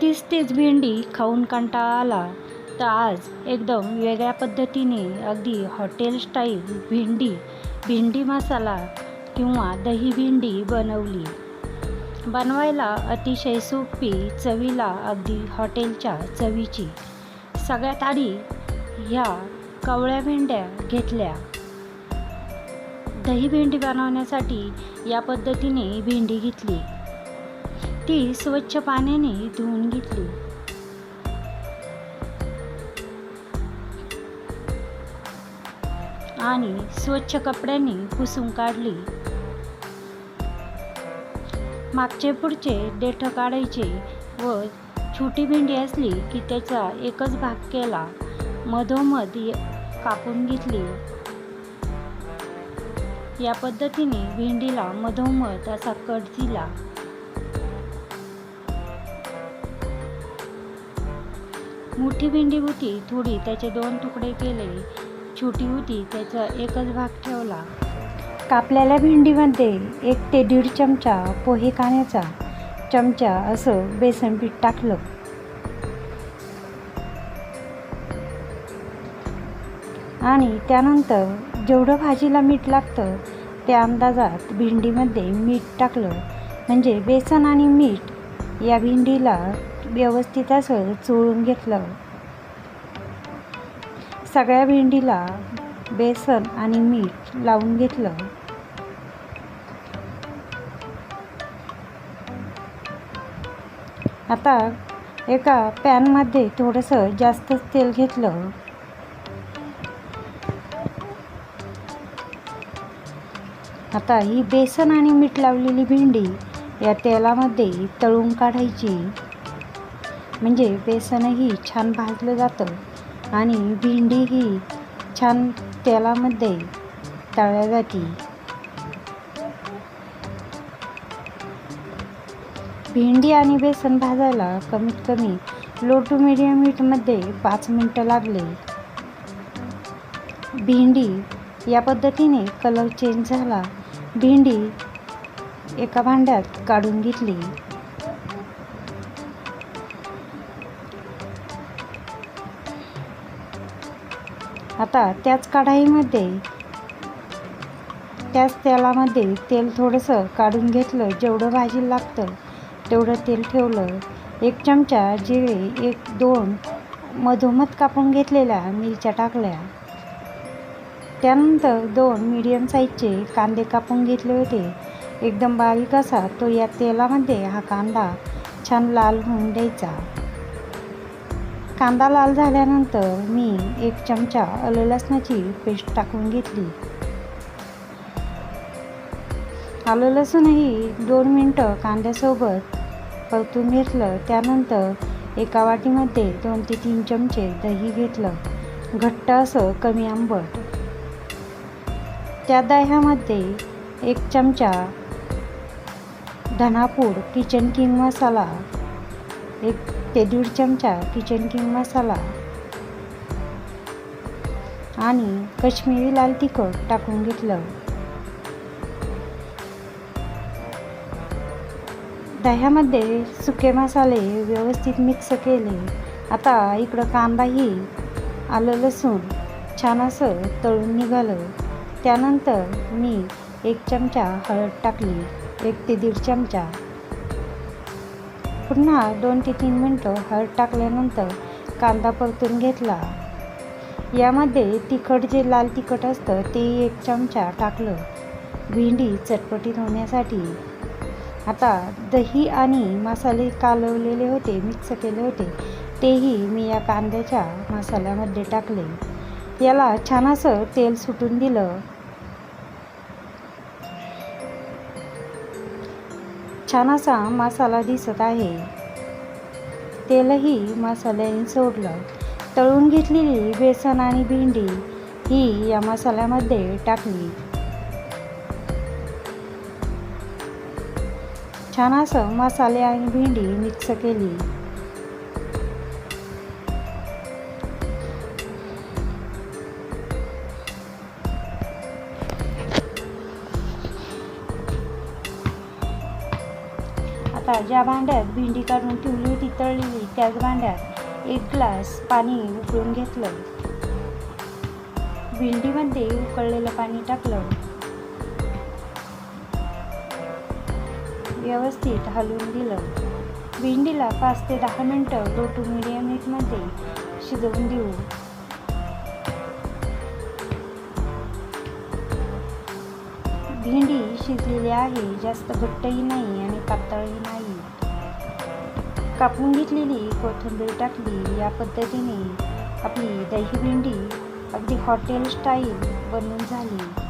तीच तीच भेंडी खाऊन कंटाळा आला तर आज एकदम वेगळ्या पद्धतीने अगदी हॉटेल स्टाईल भेंडी भेंडी मसाला किंवा दही भेंडी बनवली. बनवायला अतिशय सोपी चवीला अगदी हॉटेलच्या चवीची. सगळ्यात आधी ह्या कवळ्या भेंड्या घेतल्या. दही भेंडी बनवण्यासाठी या पद्धतीने भेंडी घेतली. ती स्वच्छ पाण्याने धुवून घेतली. आणि स्वच्छ कपड्यांनी पुसून काढली. मागचे पुढचे देठ काढायचे व छोटी भेंडी असली की त्याचा एकच भाग केला मधोमध कापून घेतली. या पद्धतीने भेंडीला मधोमध असा कट दिला. मोठी भेंडी होती थोडी त्याचे दोन तुकडे केले. छोटी होती त्याचा एकच भाग ठेवला. कापलेल्या भेंडीमध्ये एक ते दीड चमचा पोहे खाण्याचा चमचा असं बेसन पीठ टाकलं. आणि त्यानंतर जेवढं भाजीला मीठ लागतं त्या अंदाजात भेंडीमध्ये मीठ टाकलं. म्हणजे बेसन आणि मीठ या भेंडीला व्यवस्थित असं चोळून घेतलं. सगळ्या भेंडीला बेसन आणि मीठ लावून घेतलं. आता एका पॅनमध्ये थोडंसं जास्तच तेल घेतलं. आता ही बेसन आणि मीठ लावलेली भेंडी या तेलामध्ये तळून काढायची. म्हणजे बेसनही छान भाजलं जातं. आणि भेंडीही छान तेलामध्ये तळल्या जाते. भेंडी आणि बेसन भाजायला कमीत कमी लो टू मिडियम हीटमध्ये पाच मिनटं लागले. भेंडी या पद्धतीने कलर चेंज झाला. भेंडी एका भांड्यात काढून घेतली. आता त्याच कढाईमध्ये त्याच तेलामध्ये तेल थोडंसं काढून घेतलं जेवढं भाजी लागतं तेवढं तेल ठेवलं. एक चमचा जिरे एक दोन मधोमध कापून घेतलेल्या मिरच्या टाकल्या. त्यानंतर दोन मीडियम साईजचे कांदे कापून घेतले होते. एकदम बारीक असा तो या तेलामध्ये हा कांदा छान लाल होऊन द्यायचा. कांदा लाल झाल्यानंतर मी एक चमचा आलं लसणाची पेस्ट टाकून घेतली. आलं लसूणही दोन मिनटं कांद्यासोबत परतून घेतलं. त्यानंतर एका वाटीमध्ये दोन ते तीन चमचे दही घेतलं. घट्ट असं कमी आंबट. त्या दह्यामध्ये एक चमचा धनापूड किचन किंग मसाला एक ते दीड चमचा किचन किंग मसाला आणि कश्मीरी लाल तिखट टाकून घेतलं. दह्यामध्ये सुके मसाले व्यवस्थित मिक्स केले. आता इकडं कांदाही आलं लसूण छान असं तळून निघालं. त्यानंतर मी एक चमचा हळद टाकली एक ते दीड चमचा पुन्हा दोन ते तीन मिनटं हळद टाकल्यानंतर कांदा परतून घेतला. यामध्ये तिखट जे लाल तिखट असतं ते एक चमचा टाकलं. भेंडी चटपटीत होण्यासाठी. आता दही आणि मसाले कालवलेले होते मिक्स केले होते. तेही मी या कांद्याच्या मसाल्यामध्ये टाकले. याला छान असं तेल सुटून दिलं. छान असा मसाला दिसत आहे. तेलही मसाल्याने सोडलं. तळून घेतलेली बेसन आणि भेंडी ही या मसाल्यामध्ये टाकली. छान असं मसाले आणि भेंडी मिक्स केली. आता ज्या भांड्यात भेंडी काढून ठेवली होती तळलेली त्याच भांड्यात एक ग्लास पाणी उकळून घेतलं. भेंडीमध्ये उकळलेलं पाणी टाकलं. व्यवस्थित हलवून दिलं. भेंडीला पाच ते दहा मिनटं लो टू मिडियम हीटमध्ये शिजवून देऊ. भेंडी शिजलेली आहे जास्त घट्टही नाही आणि पातळही नाही. कापून घेतलेली कोथिंबीर टाकली या पद्धतीने आपली दही भेंडी अगदी हॉटेल स्टाईल बनवून झाली.